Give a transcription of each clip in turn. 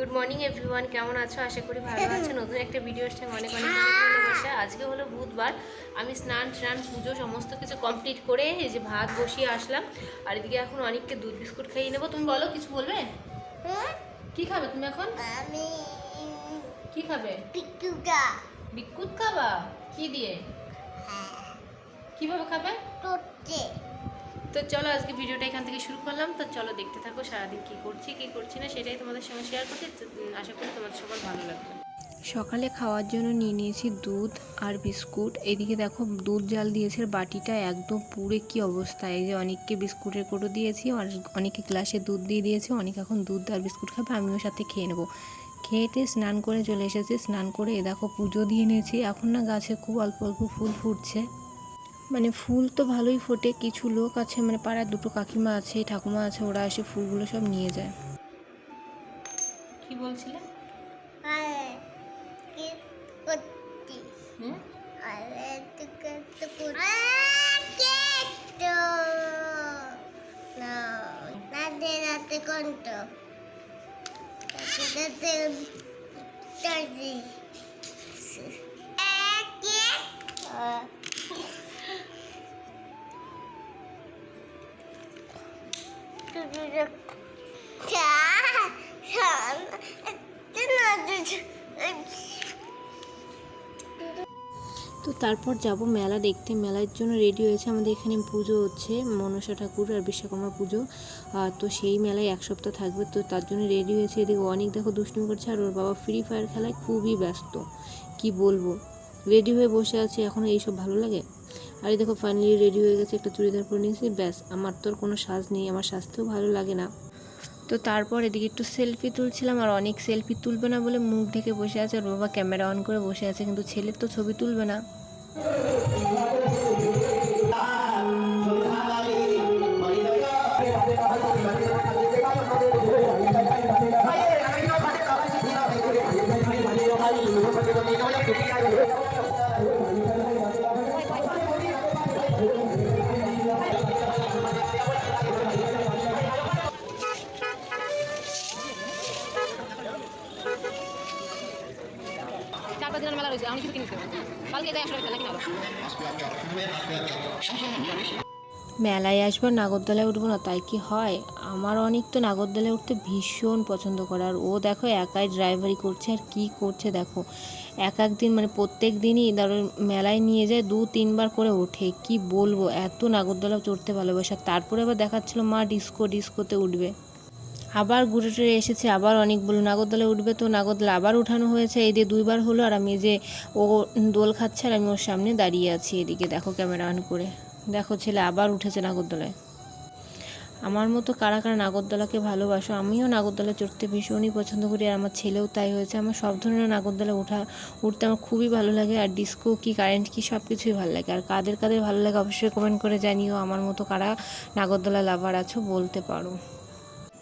Good morning everyone কেমন আছো? আশা করি ভালো আছো। নতুন একটা ভিডিওর সঙ্গে অনেক অনেক অনেক ভালোবাসা। আজকে হলো বুধবার। আমি স্নান স্নান পুজো সমস্ত কিছু কমপ্লিট করে এই যে ভাত বসিয়ে আসলাম। আর এদিকে এখন অনেককে দুধ বিস্কুট খাইয়ে নেব। তুমি বলো কিছু বলবে? কি খাবে তুমি এখন? আমি কি খাবে? বিস্কুট খাবা। কি দিয়ে? কীভাবে খাবে? তো চলো আজকে ভিডিওটা এখান থেকে শুরু করলাম। তো চলো দেখতে থাকো সারাদিন কি করছি কি করছি না, সেটাই তোমাদের সঙ্গে শেয়ার করছি। আশা করি তোমাদের সবার ভালো লাগবে। সকালে খাওয়ার জন্য নিয়ে নিয়েছি দুধ আর বিস্কুট। এদিকে দেখো দুধ জাল দিয়েছে বাটিটা একদম পুরে কি অবস্থা। এই যে অনেককে বিস্কুটের কোটো দিয়েছি আর অনেকে গ্লাসে দুধ দিয়ে দিয়েছে, অনেক এখন দুধ আর বিস্কুট খাবে, আমিও সাথে খেয়ে নেব। খেয়েটে স্নান করে চলে এসেছি। স্নান করে এ দেখো পুজো দিয়ে নিয়েছি। এখন না গাছে খুব অল্প অল্প ফুল ফুটছে। মানে ফুল তো ভালোই ফোটে কিছু লোক আছে মানে পাড়ার দুটো কাকিমা আছে ঠাকুমা আছে ওরা এসে ফুলগুলো সব নিয়ে যায়। কি বলছিলে? কোনট তো তারপর যাব মেলা দেখতে। মেলার জন্য রেডি হয়েছে আমাদের এখানে পুজো হচ্ছে, মনসা ঠাকুর আর বিশ্বকর্মা পুজো। তো সেই মেলায় এক সপ্তাহ থাকবে, তো তার জন্য রেডি হয়েছে। এদিকে অনেক দেখো দুষ্টুমি করছে, আর ওর বাবা ফ্রি ফায়ার খেলায় খুবই ব্যস্ত। কি বলব? রেডি হয়ে বসে আছে, এখন এইসব ভালো লাগে? আর এই দেখো ফাইনালি রেডি হয়ে গেছে একটা চুড়িদার পরে নিয়েছি। ব্যাস, আমার তো কোনো সাজ নেই, আমার স্বাস্থ্যও ভালো লাগে না। তো তারপর এদিকে একটু সেলফি তুলছিলাম, আর অনেক সেলফি তুলবে না বলে মুখ ঢেকে বসে আছে, আর বাবা ক্যামেরা অন করে বসে আছে, কিন্তু ছেলের তো ছবি তুলবে না। দিনের মেলা রয়েছে আমি কিনতে কালকে যাই মেলায় আসব, নাগরদোলায় উঠবো না, তাই কি হয়? আমার অনেক তো নাগরদোলায় উঠতে ভীষণ পছন্দ করে, আর ও দেখো একাই ড্রাইভারি করছে, আর কি করছে দেখো। এক এক দিন মানে প্রত্যেক দিনই ধরো মেলায় নিয়ে যায়, দু, তিনবার করে ওঠে, কি বলব? এত নাগরদোলা চড়তে ভালোবাসে তারপরে আবার দেখাচ্ছিল মা ডিস্কো, ডিস্কোতে উঠবে। আবার ঘুরে টুরে এসেছে, আবার অনেক বলল নাগরদোলায় উঠবে তো, নাগরদোলা আবার উঠানো হয়েছে, এই দিয়ে দুইবার হলো আর আমি যে ও দোল খাচ্ছে আর আমি ওর সামনে দাঁড়িয়ে আছি এদিকে। দেখো ক্যামেরা অন করে। দেখো ছেলে আবার উঠেছে নাগরদোলায় আমার মতো কারা কারা নাগরদোলাকে ভালোবাসো? আমিও নাগরদোলা চড়তে ভীষণই পছন্দ করি আর আমার ছেলেও তাই হয়েছে। আমার সব ধরনের নাগরদোলা ওঠা উঠতে আমার খুবই ভালো লাগে আর ডিস্কো কি, কারেন্ট কি সব কিছুই ভালো লাগে। আর কাদের কাদের ভালো লাগে অবশ্যই কমেন্ট করে জানিও। আমার মতো কারা নাগরদোলা লাভার আছো বলতে পারো।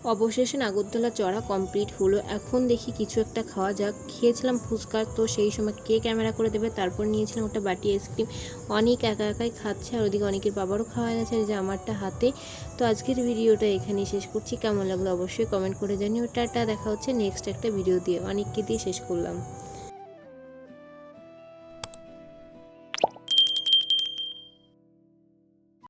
অবশেষে নাগরদোলা চড়া কমপ্লিট হলো। এখন দেখি কিছু একটা খাওয়া যাক। খেয়েছিলাম ফুচকা, তো সেই সময় কে ক্যামেরা করে দেবে? তারপর নিয়েছিলাম ওটা বাটি আইসক্রিম। অনেক একা একাই খাচ্ছে আর ওদিকে অনেকের বাবারও খাওয়া গেছে যে আমারটা হাতে। তো আজকের ভিডিওটা এখানেই শেষ করছি। কেমন লাগল অবশ্যই কমেন্ট করে জানিও। টাটা, দেখা হচ্ছে নেক্সট একটা ভিডিও দিয়ে। অনেককে দিয়ে শেষ করলাম।